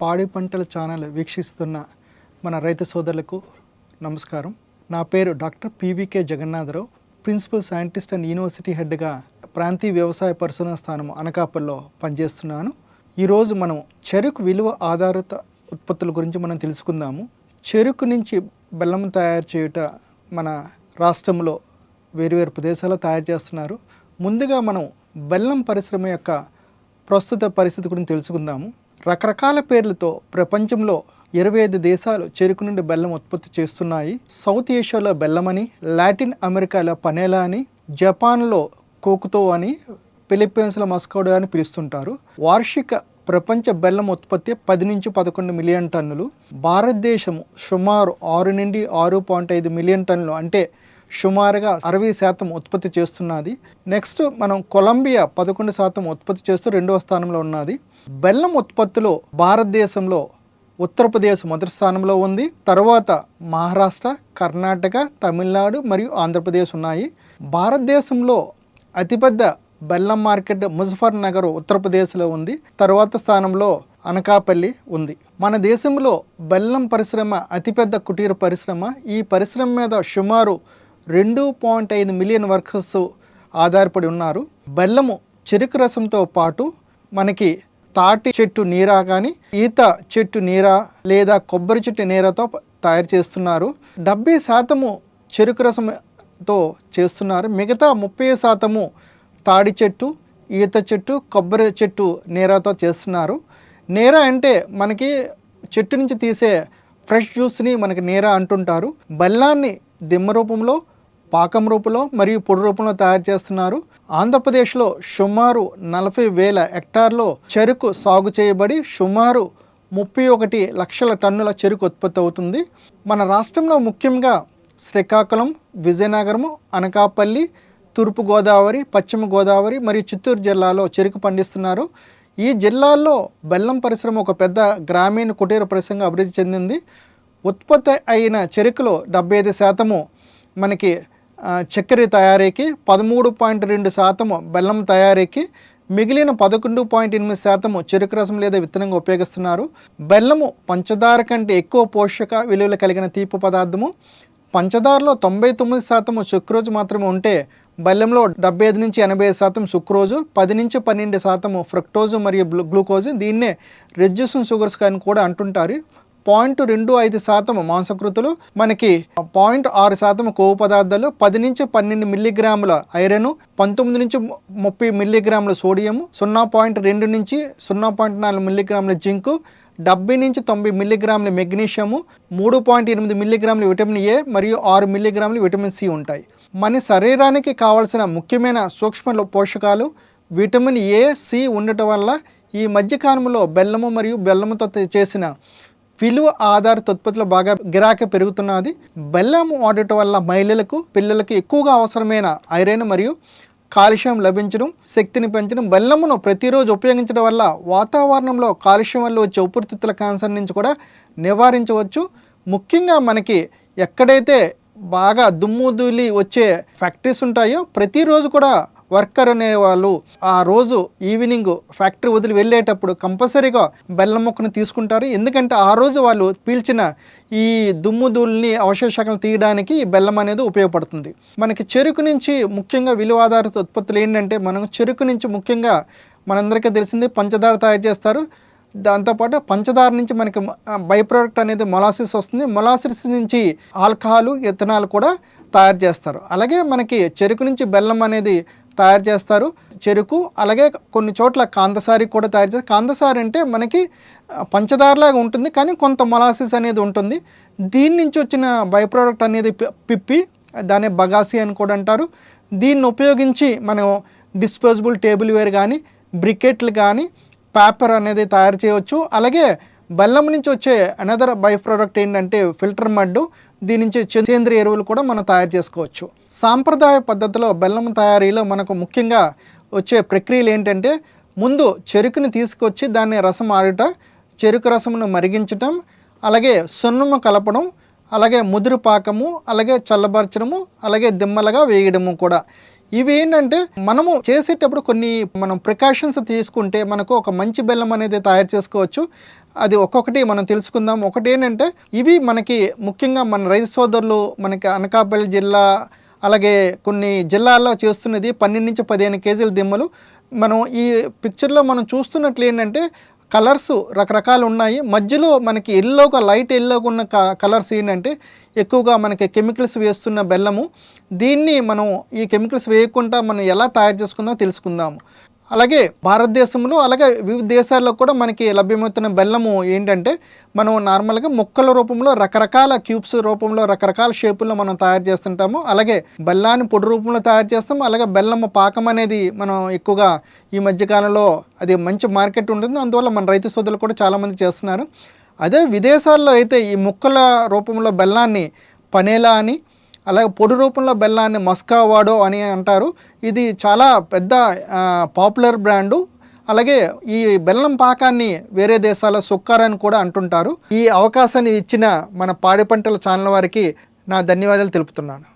పాడి పంటల ఛానల్ వీక్షిస్తున్న మన రైతు సోదరులకు నమస్కారం. నా పేరు doctor PVK Jagannatharao principal scientist and university హెడ్గా ప్రాంతీయ వ్యవసాయ పరిశోధన స్థానం అనకాపల్లో పనిచేస్తున్నాను. ఈరోజు మనం చెరుకు విలువ ఆధారిత ఉత్పత్తుల గురించి మనం తెలుసుకుందాము. చెరుకు నుంచి బెల్లం తయారు చేయుట మన రాష్ట్రంలో వేరువేరు ప్రదేశాల్లో తయారు చేస్తున్నారు. ముందుగా మనం బెల్లం పరిశ్రమ యొక్క ప్రస్తుత పరిస్థితి గురించి తెలుసుకుందాము. రకరకాల పేర్లతో ప్రపంచంలో ఇరవై ఐదు దేశాలు చెరుకు నుండి బెల్లం ఉత్పత్తి చేస్తున్నాయి. సౌత్ ఏషియాలో బెల్లమని లాటిన్ అమెరికాలో పనేలా అని జపాన్లో కోకుతో అని ఫిలిప్పీన్స్లో మస్కౌడో అని పిలుస్తుంటారు. వార్షిక ప్రపంచ బెల్లం ఉత్పత్తి పది నుంచి పదకొండు మిలియన్ టన్నులు. భారతదేశం సుమారు ఆరు నుండి ఆరు పాయింట్ ఐదు మిలియన్ టన్నులు అంటే సుమారుగా అరవై శాతం ఉత్పత్తి చేస్తున్నది. నెక్స్ట్ మనం కొలంబియా పదకొండు శాతం ఉత్పత్తి చేస్తూ రెండవ స్థానంలో ఉన్నది. బెల్లం ఉత్పత్తిలో భారతదేశంలో ఉత్తరప్రదేశ్ మొదటి స్థానంలో ఉంది. తర్వాత మహారాష్ట్ర కర్ణాటక తమిళనాడు మరియు ఆంధ్రప్రదేశ్ ఉన్నాయి. భారతదేశంలో అతిపెద్ద బెల్లం మార్కెట్ ముజఫర్ నగర్ ఉత్తరప్రదేశ్లో ఉంది. తర్వాత స్థానంలో అనకాపల్లి ఉంది. మన దేశంలో బెల్లం పరిశ్రమ అతిపెద్ద కుటీర పరిశ్రమ. ఈ పరిశ్రమ మీద సుమారు రెండు పాయింట్ ఐదు మిలియన్ వర్కర్స్ ఆధారపడి ఉన్నారు. బెల్లము చెరుకు రసంతో పాటు మనకి తాటి చెట్టు నీరా కానీ ఈత చెట్టు నీరా లేదా కొబ్బరి చెట్టు నీరాతో తయారు చేస్తున్నారు. డెబ్బై శాతము చెరుకు రసంతో చేస్తున్నారు. మిగతా ముప్పై శాతము తాడి చెట్టు ఈత చెట్టు కొబ్బరి చెట్టు నీరాతో చేస్తున్నారు. నీరా అంటే మనకి చెట్టు నుంచి తీసే ఫ్రెష్ జ్యూస్ని మనకి నీరా అంటుంటారు. బెల్లాన్ని దిమ్మ రూపంలో పాకం రూపంలో మరియు పొడి రూపంలో తయారు చేస్తున్నారు. ఆంధ్రప్రదేశ్లో సుమారు నలభై వేల హెక్టార్లో చెరుకు సాగు చేయబడి సుమారు ముప్పై ఒకటి లక్షల టన్నుల చెరుకు ఉత్పత్తి అవుతుంది. మన రాష్ట్రంలో ముఖ్యంగా శ్రీకాకుళం విజయనగరం అనకాపల్లి తూర్పు గోదావరి పశ్చిమ గోదావరి మరియు చిత్తూరు జిల్లాలో చెరుకు పండిస్తున్నారు. ఈ జిల్లాల్లో బెల్లం పరిశ్రమ ఒక పెద్ద గ్రామీణ కుటీర పరిశ్రమగా అభివృద్ధి చెందింది. ఉత్పత్తి అయిన చెరుకులో డెబ్బై ఐదు శాతము మనకి చక్కెర తయారీకి పదమూడు పాయింట్ రెండు శాతము బెల్లం తయారీకి మిగిలిన పదకొండు పాయింట్ ఎనిమిది శాతము చెరుకు రసం లేదా విత్తనంగా ఉపయోగిస్తున్నారు. బెల్లము పంచదార కంటే ఎక్కువ పోషక విలువలు కలిగిన తీపి పదార్థము. పంచదారలో తొంభై తొమ్మిది శాతము సుక్రోజు మాత్రమే ఉంటే బెల్లంలో డెబ్బై ఐదు నుంచి ఎనభై ఐదు శాతం సుక్రోజు పది నుంచి పన్నెండు శాతము ఫ్రక్టోజు మరియు గ్లూకోజు. దీన్నే రెడ్యూసింగ్ షుగర్స్ అని కూడా అంటుంటారు. పాయింట్ రెండు ఐదు శాతం మాంసకృతులు మనకి పాయింట్ ఆరు శాతం కొవ్వు పదార్థాలు పది నుంచి పన్నెండు మిల్లీగ్రాముల ఐరన్ పంతొమ్మిది నుంచి ముప్పై మిల్లీగ్రాముల సోడియం సున్నా పాయింట్ రెండు నుంచి సున్నా పాయింట్ నాలుగు మిల్లీగ్రాముల జింకు డెబ్బై నుంచి తొంభై మిల్లీగ్రాముల మెగ్నీషియము మూడు పాయింట్ ఎనిమిది మిల్లీగ్రాముల విటమిన్ ఏ మరియు ఆరు మిల్లీగ్రాముల విటమిన్ సి ఉంటాయి. మన శరీరానికి కావలసిన ముఖ్యమైన సూక్ష్మ పోషకాలు విటమిన్ ఏ సి ఉండటం వల్ల ఈ మధ్యకాలంలో బెల్లము మరియు బెల్లముతో చేసిన విలువ ఆధారిత ఉత్పత్తులు బాగా గిరాకీ పెరుగుతున్నది. బెల్లం వాడటం వల్ల మహిళలకు పిల్లలకు ఎక్కువగా అవసరమైన ఐరన్ మరియు కాలుష్యం లభించడం శక్తిని పెంచడం బెల్లమును ప్రతిరోజు ఉపయోగించడం వల్ల వాతావరణంలో కాలుష్యం వల్ల వచ్చే ఉపరితిత్తుల క్యాన్సర్ నుంచి కూడా నివారించవచ్చు. ముఖ్యంగా మనకి ఎక్కడైతే బాగా దుమ్ము ధూళి వచ్చే ఫ్యాక్టరీస్ ఉంటాయో ప్రతిరోజు కూడా వర్కర్ అనే వాళ్ళు ఆ రోజు ఈవినింగ్ ఫ్యాక్టరీ వదిలి వెళ్ళేటప్పుడు కంపల్సరీగా బెల్లం ముక్కను తీసుకుంటారు. ఎందుకంటే ఆ రోజు వాళ్ళు పీల్చిన ఈ దుమ్ము ధూళిని అవశేషాలను తీయడానికి ఈ బెల్లం అనేది ఉపయోగపడుతుంది. మనకి చెరుకు నుంచి ముఖ్యంగా విలువ ఆధారిత ఉత్పత్తులు ఏంటంటే మనం చెరుకు నుంచి ముఖ్యంగా మనందరికీ తెలిసింది పంచదార తయారు చేస్తారు. దాంతోపాటు పంచదార నుంచి మనకి బై ప్రోడక్ట్ అనేది మొలాసిస్ వస్తుంది. మొలాసిస్ నుంచి ఆల్కహాలు ఇథనాల్ కూడా తయారు చేస్తారు. అలాగే మనకి చెరుకు నుంచి బెల్లం అనేది తయారు చేస్తారు. చెరుకు అలాగే కొన్ని చోట్ల కాందసారి కూడా తయారు చేస్తారు. కాందసారి అంటే మనకి పంచదారలాగా ఉంటుంది కానీ కొంత మొలాసిస్ అనేది ఉంటుంది. దీని నుంచి వచ్చిన బై ప్రోడక్ట్ అనేది పిప్పి దాన్ని బగాసి అని కూడా అంటారు. దీన్ని ఉపయోగించి మనం డిస్పోజబుల్ టేబుల్ వేర్ కానీ బ్రికెట్లు కానీ పేపర్ అనేది తయారు చేయవచ్చు. అలాగే బెల్లం నుంచి వచ్చే అనదర్ బై ప్రోడక్ట్ ఏంటంటే ఫిల్టర్ మడ్డు. దీని నుంచి సేంద్రియ ఎరువులు కూడా మనం తయారు చేసుకోవచ్చు. సాంప్రదాయ పద్ధతిలో బెల్లం తయారీలో మనకు ముఖ్యంగా వచ్చే ప్రక్రియలు ఏంటంటే ముందు చెరుకుని తీసుకొచ్చి దాన్ని రసం ఆడుట చెరుకు రసమును మరిగించటం అలాగే సున్నము కలపడం అలాగే ముదురు పాకము అలాగే చల్లబరచడము అలాగే దిమ్మలుగా వేయడము కూడా. ఇవి ఏంటంటే మనము చేసేటప్పుడు కొన్ని మనం ప్రికాషన్స్ తీసుకుంటే మనకు ఒక మంచి బెల్లం అనేది తయారు చేసుకోవచ్చు. అది ఒక్కొక్కటి మనం తెలుసుకుందాం. ఒకటి ఏంటంటే ఇవి మనకి ముఖ్యంగా మన రైతు సోదరులు మనకి అనకాపల్లి జిల్లా అలాగే కొన్ని జిల్లాల్లో చేస్తున్నది పన్నెండు నుంచి పదిహేను కేజీల దిమ్మలు. మనం ఈ పిక్చర్లో మనం చూస్తున్నట్లు ఏంటంటే కలర్స్ రకరకాలు ఉన్నాయి. మధ్యలో మనకి ఎల్లోగా లైట్ ఎల్లోగా ఉన్న క కలర్స్ ఏంటంటే ఎక్కువగా మనకి కెమికల్స్ వేస్తున్న బెల్లము. దీన్ని మనం ఈ కెమికల్స్ వేయకుండా మనం ఎలా తయారు చేసుకుందామో తెలుసుకుందాము. అలాగే భారతదేశంలో అలాగే వివిధ దేశాల్లో కూడా మనకి లభ్యమవుతున్న బెల్లము ఏంటంటే మనం నార్మల్గా ముక్కల రూపంలో రకరకాల క్యూబ్స్ రూపంలో రకరకాల షేపుల్లో మనం తయారు చేస్తుంటాము. అలాగే బెల్లాన్ని పొడి రూపంలో తయారు చేస్తాము. అలాగే బెల్లము పాకం అనేది మనం ఎక్కువగా ఈ మధ్యకాలంలో అది మంచి మార్కెట్ ఉంటుంది. అందువల్ల మన రైతు సోదరులు కూడా చాలామంది చేస్తున్నారు. అదే విదేశాల్లో అయితే ఈ ముక్కల రూపంలో బెల్లాన్ని పనేలా అని అలాగే పొడి రూపంలో బెల్లాన్ని మస్కావాడో అని అంటారు. ఇది చాలా పెద్ద పాపులర్ బ్రాండు. అలాగే ఈ బెల్లం పాకాన్ని వేరే దేశాల సుక్కర్ అని కూడా అంటుంటారు. ఈ అవకాశాన్ని ఇచ్చిన మన పాడి పంటల ఛానల్ వారికి నా ధన్యవాదాలు తెలుపుతున్నాను.